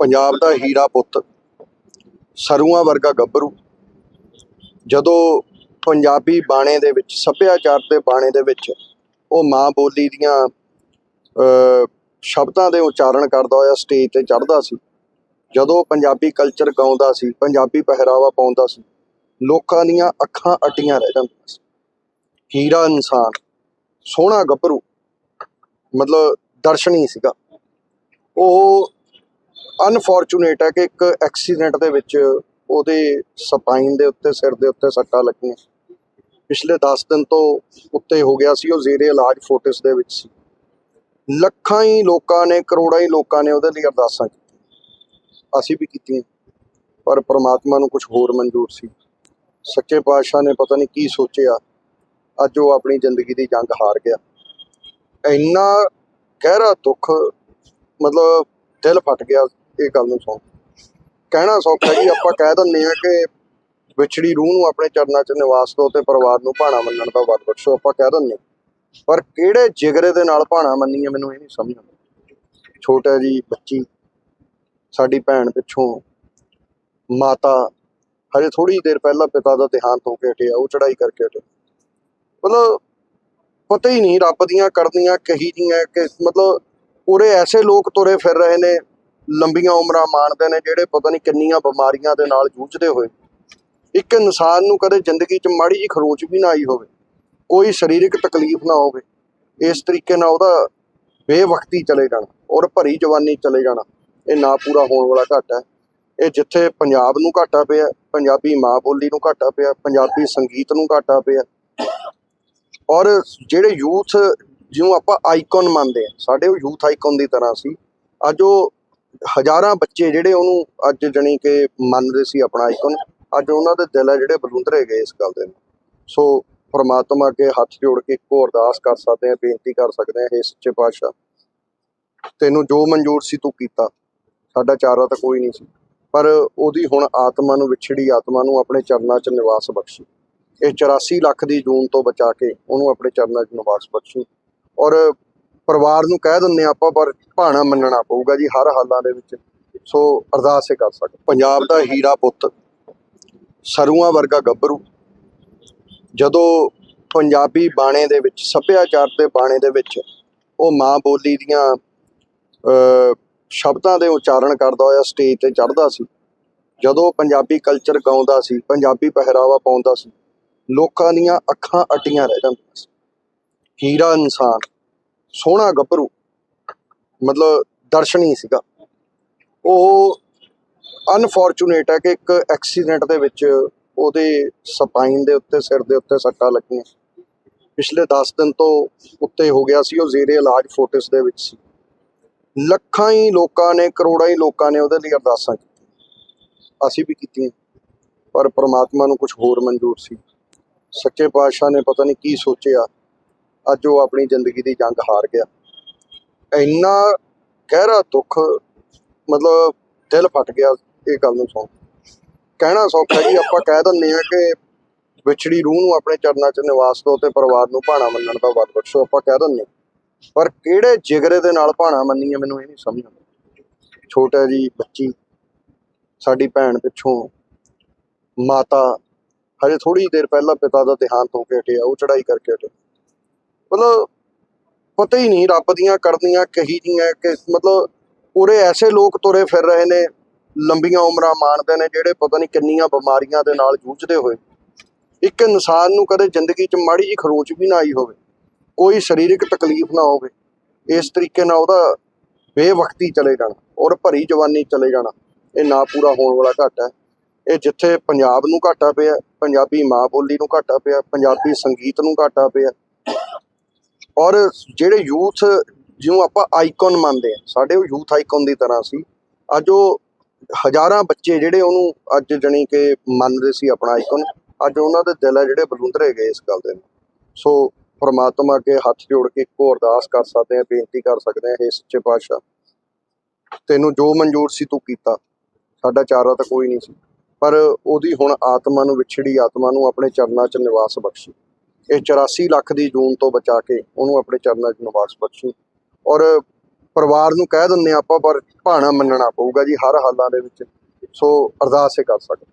ਪੰਜਾਬ ਦਾ ਹੀਰਾ ਪੁੱਤ ਸਰੂਆਂ ਵਰਗਾ ਗੱਭਰੂ ਜਦੋਂ ਪੰਜਾਬੀ ਬਾਣੇ ਦੇ ਵਿੱਚ ਸੱਭਿਆਚਾਰ ਦੇ ਬਾਣੇ ਦੇ ਵਿੱਚ ਉਹ ਮਾਂ ਬੋਲੀ ਦੀਆਂ ਅ, ਸ਼ਬਦਾਂ ਦੇ ਉਚਾਰਨ ਕਰਦਾ ਹੋਇਆ ਸਟੇਜ ਤੇ ਚੜ੍ਹਦਾ ਸੀ ਜਦੋਂ ਪੰਜਾਬੀ ਕਲਚਰ ਗਾਉਂਦਾ ਸੀ ਪੰਜਾਬੀ ਪਹਿਰਾਵਾ ਪਾਉਂਦਾ ਸੀ ਲੋਕਾਂ ਦੀਆਂ ਅੱਖਾਂ ਅਟੀਆਂ ਰਹਿ ਜਾਂਦੀਆਂ ਸੀ। ਹੀਰਾ ਇਨਸਾਨ ਸੋਹਣਾ ਗੱਭਰੂ ਮਤਲਬ ਦਰਸ਼ਨੀ ਸੀਗਾ। ਉਹ ਅਨਫੋਰਚੂਨੇਟ ਹੈ ਕਿ ਇੱਕ ਐਕਸੀਡੈਂਟ ਦੇ ਵਿੱਚ ਉਹਦੇ ਸਪਾਈਨ ਦੇ ਉੱਤੇ, ਸਿਰ ਦੇ ਉੱਤੇ ਸੱਟਾਂ ਲੱਗੀਆਂ। ਪਿਛਲੇ 10 ਦਿਨ ਤੋਂ ਉੱਤੇ ਹੋ ਗਿਆ ਸੀ, ਉਹ ਜ਼ੇਰੇ ਇਲਾਜ ਫੋਟਿਸ ਦੇ ਵਿੱਚ ਸੀ। ਲੱਖਾਂ ਹੀ ਲੋਕਾਂ ਨੇ, ਕਰੋੜਾਂ ਹੀ ਲੋਕਾਂ ਨੇ ਉਹਦੇ ਲਈ ਅਰਦਾਸਾਂ ਕੀਤੀਆਂ। ਅਸੀਂ ਵੀ ਕੀਤੀਆਂ, ਪਰ ਪ੍ਰਮਾਤਮਾ ਨੂੰ ਕੁਝ ਹੋਰ ਮਨਜ਼ੂਰ ਸੀ। ਸੱਚੇ ਪਾਤਸ਼ਾਹ ਨੇ ਪਤਾ ਨਹੀਂ ਕੀ ਸੋਚਿਆ। ਅੱਜ ਉਹ ਆਪਣੀ ਜ਼ਿੰਦਗੀ ਦੀ ਜੰਗ ਹਾਰ ਗਿਆ। ਇੰਨਾ ਗਹਿਰਾ ਦੁੱਖ, ਮਤਲਬ ਦਿਲ ਫਟ ਗਿਆ। ਇਹ ਗੱਲ ਨੂੰ ਸੁਣ। ਕਹਿਣਾ ਸੌਖਾ ਜੀ ਆਪਾਂ ਕਹਿ ਦਿੰਦੇ ਆ ਕਿ ਵਿਛੜੀ ਰੂਹ ਨੂੰ ਆਪਣੇ ਚਰਨਾਂ 'ਚ ਨਿਵਾਸ ਦਿਓ ਤੇ ਪਰਿਵਾਰ ਨੂੰ ਭਾਣਾ ਮੰਨਣ ਦਾ ਵਰ ਬਖਸ਼ੋ, ਆਪਾਂ ਕਹਿ ਦਿੰਦੇ ਹਾਂ। ਪਰ ਕਿਹੜੇ ਜਿਗਰੇ ਦੇ ਨਾਲ ਭਾਣਾ ਮੰਨੀਏ, ਮੈਨੂੰ ਇਹ ਨਹੀਂ ਸਮਝ ਆਉਂਦਾ। ਛੋਟਾ ਜੀ ਬੱਚੀ, ਸਾਡੀ ਭੈਣ ਪਿੱਛੋਂ ਮਾਤਾ, ਹਜੇ ਥੋੜੀ ਦੇਰ ਪਹਿਲਾਂ ਪਿਤਾ ਦਾ ਦੇਹਾਂਤ ਹੋ ਕੇ ਹਟਿਆ, ਉਹ ਚੜਾਈ ਕਰਕੇ ਹਟਿਆ। ਮਤਲਬ ਪਤਾ ਹੀ ਨਹੀਂ, ਰੱਬ ਦੀਆਂ ਕਰਨੀਆਂ ਕਹੀ ਦੀਆਂ ਕਿ ਮਤਲਬ ਉਰੇ ਐਸੇ ਲੋਕ ਤੁਰੇ ਫਿਰ ਰਹੇ ਨੇ ਲੰਬੀਆਂ ਉਮਰਾਂ ਮਾਣਦੇ ਨੇ ਜਿਹੜੇ ਪਤਾ ਨਹੀਂ ਕਿੰਨੀਆਂ ਬਿਮਾਰੀਆਂ ਦੇ ਨਾਲ ਜੂਝਦੇ ਹੋਏ। ਇੱਕ ਇਨਸਾਨ ਨੂੰ ਕਦੇ ਜ਼ਿੰਦਗੀ 'ਚ ਮਾੜੀ ਜਿਹੀ ਖਰੋਚ ਵੀ ਨਾ ਆਈ ਹੋਵੇ। ਕੋਈ ਸਰੀਰਕ ਤਕਲੀਫ ਨਾ ਹੋਵੇ। ਇਸ ਤਰੀਕੇ ਨਾਲ ਉਹਦਾ ਬੇਵਕਤੀ ਚਲੇ ਜਾਣਾ ਔਰ ਭਰੀ ਜਵਾਨੀ ਚਲੇ ਜਾਣਾ। ਇਹ ਨਾ ਪੂਰਾ ਹੋਣ ਵਾਲਾ ਘਾਟਾ ਹੈ। ਇਹ ਜਿੱਥੇ ਪੰਜਾਬ ਨੂੰ ਘਾਟਾ ਪਿਆ, ਪੰਜਾਬੀ ਮਾਂ ਬੋਲੀ ਨੂੰ ਘਾਟਾ ਪਿਆ, ਪੰਜਾਬੀ ਸੰਗੀਤ ਨੂੰ ਘਾਟਾ ਪਿਆ। ਔਰ ਜਿਹੜੇ ਯੂਥ ਜਿਹਨੂੰ ਆਪਾਂ ਆਈਕਨ ਮੰਨਦੇ ਆ, ਸਾਡੇ ਉਹ ਯੂਥ ਆਈਕਨ ਦੀ ਤਰ੍ਹਾਂ ਸੀ। ਅੱਜ ਉਹ ਹਜ਼ਾਰਾਂ ਬੱਚੇ ਜਿਹੜੇ ਉਹਨੂੰ ਅੱਜ ਜਣੀ ਕਿ ਮੰਨਦੇ ਸੀ ਆਪਣਾ ਆਈਕਨ ਅੱਜ ਉਹਨਾਂ ਦੇ ਦਿਲ ਆ ਜਿਹੜੇ ਬਲੁੰਦਰੇ ਗਏ ਇਸ ਗੱਲ ਦੇ। ਸੋ ਪ੍ਰਮਾਤਮਾ ਅੱਗੇ ਹੱਥ ਜੋੜ ਕੇ ਇੱਕੋ ਅਰਦਾਸ ਕਰ ਸਕਦੇ ਆ ਬੇਨਤੀ ਕਰ ਸਕਦੇ ਆ ਹੇ ਸੱਚੇ ਪਾਤਸ਼ਾਹ, ਤੈਨੂੰ ਜੋ ਮਨਜ਼ੂਰ ਸੀ ਤੂੰ ਕੀਤਾ। ਸਾਡਾ ਚਾਰਾ ਤਾਂ ਕੋਈ ਨਹੀਂ ਸੀ। ਪਰ ਉਹਦੀ ਹੁਣ ਆਤਮਾ ਨੂੰ ਵਿਛੜੀ ਆਤਮਾ ਨੂੰ ਆਪਣੇ ਚਰਨਾਂ 'ਚ ਨਿਵਾਸ ਬਖਸ਼ੀ। ਇਹ 84 ਲੱਖ ਦੀ ਜੂਨ ਤੋਂ ਬਚਾ ਕੇ ਉਹਨੂੰ ਆਪਣੇ ਚਰਨਾਂ 'ਚ ਨਿਵਾਸ ਬਖਸ਼ੀ। ਔਰ ਪਰਿਵਾਰ ਨੂੰ ਕਹਿ ਦਿੰਨੇ ਆਪਾਂ ਪਰ ਭਾਣਾ ਮੰਨਣਾ ਪਊਗਾ ਜੀ ਹਰ ਹਾਲਾਂ ਦੇ ਵਿੱਚ। ਸੋ ਅਰਦਾਸ ਹੀ ਕਰ ਸਕਦੇ। ਪੰਜਾਬ ਦਾ ਹੀਰਾ ਪੁੱਤ ਸਰੂਆਂ ਵਰਗਾ ਗੱਭਰੂ ਜਦੋਂ ਪੰਜਾਬੀ ਬਾਣੇ ਦੇ ਵਿੱਚ ਸੱਭਿਆਚਾਰ ਦੇ ਬਾਣੇ ਦੇ ਵਿੱਚ ਉਹ ਮਾਂ ਬੋਲੀ ਦੀਆਂ ਅ, ਸ਼ਬਦਾਂ ਦੇ ਉਚਾਰਨ ਕਰਦਾ ਹੋਇਆ ਸਟੇਜ ਤੇ ਚੜ੍ਹਦਾ ਸੀ। ਜਦੋਂ ਪੰਜਾਬੀ ਕਲਚਰ ਗਾਉਂਦਾ ਸੀ ਪੰਜਾਬੀ ਪਹਿਰਾਵਾ ਪਾਉਂਦਾ ਸੀ ਲੋਕਾਂ ਦੀਆਂ ਅੱਖਾਂ ਅਟੀਆਂ ਰਹਿ ਜਾਂਦੀਆਂ ਸੀ। ਹੀਰਾ ਇਨਸਾਨ ਸੋਹਣਾ ਗੱਭਰੂ, ਮਤਲਬ ਦਰਸ਼ਨੀ ਸੀਗਾ। ਉਹ ਅਨਫੋਰਚੂਨੇਟ ਹੈ ਕਿ ਇੱਕ ਐਕਸੀਡੈਂਟ ਦੇ ਵਿੱਚ ਉਹਦੇ ਸਪਾਈਨ ਦੇ ਉੱਤੇ, ਸਿਰ ਦੇ ਉੱਤੇ ਸੱਟਾਂ ਲੱਗੀਆਂ। ਪਿਛਲੇ 10 ਦਿਨ ਤੋਂ ਉੱਤੇ ਹੋ ਗਿਆ ਸੀ, ਉਹ ਜ਼ੇਰੇ ਇਲਾਜ ਫੋਟਿਸ ਦੇ ਵਿੱਚ ਸੀ। ਲੱਖਾਂ ਹੀ ਲੋਕਾਂ ਨੇ, ਕਰੋੜਾਂ ਹੀ ਲੋਕਾਂ ਨੇ ਉਹਦੇ ਲਈ ਅਰਦਾਸਾਂ ਕੀਤੀਆਂ। ਅਸੀਂ ਵੀ ਕੀਤੀਆਂ, ਪਰ ਪ੍ਰਮਾਤਮਾ ਨੂੰ ਕੁਝ ਹੋਰ ਮਨਜ਼ੂਰ ਸੀ। ਸੱਚੇ ਪਾਤਸ਼ਾਹ ਨੇ ਪਤਾ ਨਹੀਂ ਕੀ ਸੋਚਿਆ। ਅੱਜ ਉਹ ਆਪਣੀ ਜ਼ਿੰਦਗੀ ਦੀ ਜੰਗ ਹਾਰ ਗਿਆ। ਇੰਨਾ ਗਹਿਰਾ ਦੁੱਖ, ਮਤਲਬ ਦਿਲ ਫਟ ਗਿਆ ਇਹ ਗੱਲ ਨੂੰ ਸੁਣ ਕਹਿਣਾ ਸੌਖਾ ਜੀ, ਆਪਾਂ ਕਹਿ ਦਿੰਦੇ ਆ ਕਿ ਵਿਛੜੀ ਰੂਹ ਨੂੰ ਆਪਣੇ ਚਰਨਾਂ 'ਚ ਨਿਵਾਸ ਦਿਓ ਤੇ ਪਰਿਵਾਰ ਨੂੰ ਭਾਣਾ ਮੰਨਣ ਦਾ ਵਰ ਬਖਸ਼ੋ, ਆਪਾਂ ਕਹਿ ਦਿੰਦੇ ਹਾਂ। ਪਰ ਕਿਹੜੇ ਜਿਗਰੇ ਦੇ ਨਾਲ ਭਾਣਾ ਮੰਨੀਏ, ਮੈਨੂੰ ਇਹ ਨਹੀਂ ਸਮਝ ਆਉਂਦਾ। ਛੋਟਾ ਜੀ ਬੱਚੀ, ਸਾਡੀ ਭੈਣ ਪਿੱਛੋਂ ਮਾਤਾ, ਹਜੇ ਥੋੜੀ ਦੇਰ ਪਹਿਲਾਂ ਪਿਤਾ ਦਾ ਦੇਹਾਂਤ ਹੋ ਕੇ ਹਟਿਆ, ਉਹ ਚੜਾਈ ਕਰਕੇ ਹਟਿਆ। ਮਤਲਬ ਪਤਾ ਹੀ ਨਹੀਂ ਰੱਬ ਦੀਆਂ ਕਰਨੀਆਂ ਕਹੀ ਦੀਆਂ ਕਿ ਮਤਲਬ ਪੂਰੇ ਐਸੇ ਲੋਕ ਤੁਰੇ ਫਿਰ ਰਹੇ ਨੇ, ਲੰਬੀਆਂ ਉਮਰਾਂ ਮਾਣਦੇ ਨੇ ਜਿਹੜੇ ਪਤਾ ਨਹੀਂ ਕਿੰਨੀਆਂ ਬਿਮਾਰੀਆਂ ਦੇ ਨਾਲ ਜੂਝਦੇ ਹੋਏ। ਇੱਕ ਇਨਸਾਨ ਨੂੰ ਕਦੇ ਜ਼ਿੰਦਗੀ 'ਚ ਮਾੜੀ ਜਿਹੀ ਖਰੋਚ ਵੀ ਨਾ ਆਈ ਹੋਵੇ, ਕੋਈ ਸਰੀਰਕ ਤਕਲੀਫ ਨਾ ਹੋਵੇ, ਇਸ ਤਰੀਕੇ ਨਾਲ ਉਹਦਾ ਬੇਵਕਤੀ ਚਲੇ ਜਾਣਾ ਔਰ ਭਰੀ ਜਵਾਨੀ ਚਲੇ ਜਾਣਾ। ਇਹ ਨਾ ਪੂਰਾ ਹੋਣ ਵਾਲਾ ਘਾਟਾ ਹੈ। ਇਹ ਜਿੱਥੇ ਪੰਜਾਬ ਨੂੰ ਘਾਟਾ ਪਿਆ, ਪੰਜਾਬੀ ਮਾਂ ਬੋਲੀ ਨੂੰ ਘਾਟਾ ਪਿਆ, ਪੰਜਾਬੀ ਸੰਗੀਤ ਨੂੰ ਘਾਟਾ ਪਿਆ ਔਰ ਜਿਹੜੇ ਯੂਥ ਜਿਹਨੂੰ ਆਪਾਂ ਆਈਕਨ ਮੰਨਦੇ ਆ ਸਾਡੇ ਉਹ ਯੂਥ ਆਈਕਨ ਦੀ ਤਰ੍ਹਾਂ ਸੀ। ਅੱਜ ਉਹ ਹਜ਼ਾਰਾਂ ਬੱਚੇ ਜਿਹੜੇ ਉਹਨੂੰ ਅੱਜ ਜਣੀ ਕਿ ਮੰਨਦੇ ਸੀ ਆਪਣਾ ਆਈਕਨ। ਅੱਜ ਉਹਨਾਂ ਦੇ ਦਿਲ ਆ ਜਿਹੜੇ ਬਲੁੰਦਰੇ ਗਏ ਇਸ ਗੱਲ ਦੇ। ਸੋ ਪਰਮਾਤਮਾ ਅੱਗੇ ਹੱਥ ਜੋੜ ਕੇ ਇੱਕੋ ਅਰਦਾਸ ਕਰ ਸਕਦੇ ਆ ਬੇਨਤੀ ਕਰ ਸਕਦੇ ਆ ਹੇ ਸੱਚੇ ਪਾਤਸ਼ਾਹ, ਤੈਨੂੰ ਜੋ ਮਨਜ਼ੂਰ ਸੀ ਤੂੰ ਕੀਤਾ। ਸਾਡਾ ਚਾਰਾ ਤਾਂ ਕੋਈ ਨਹੀਂ ਸੀ। ਪਰ ਉਹਦੀ ਹੁਣ ਆਤਮਾ ਨੂੰ ਵਿਛੜੀ ਆਤਮਾ ਨੂੰ ਆਪਣੇ ਚਰਨਾਂ 'ਚ ਨਿਵਾਸ ਬਖਸ਼ੀ। ਇਹ 84 ਲੱਖ ਦੀ ਜੂਨ ਤੋਂ ਬਚਾ ਕੇ ਉਹਨੂੰ ਆਪਣੇ ਚਰਨਾਂ 'ਚ ਨਿਵਾਸ ਬਖਸ਼ੀ। ਔਰ ਪਰਿਵਾਰ ਨੂੰ ਕਹਿ ਦਿੰਦੇ ਹਾਂ ਆਪਾਂ, ਪਰ ਭਾਣਾ ਮੰਨਣਾ ਪਊਗਾ ਜੀ, ਹਰ ਹਾਲਾਂ ਦੇ ਵਿੱਚ। ਸੋ ਅਰਦਾਸ ਹੀ ਕਰ ਸਕਦੇ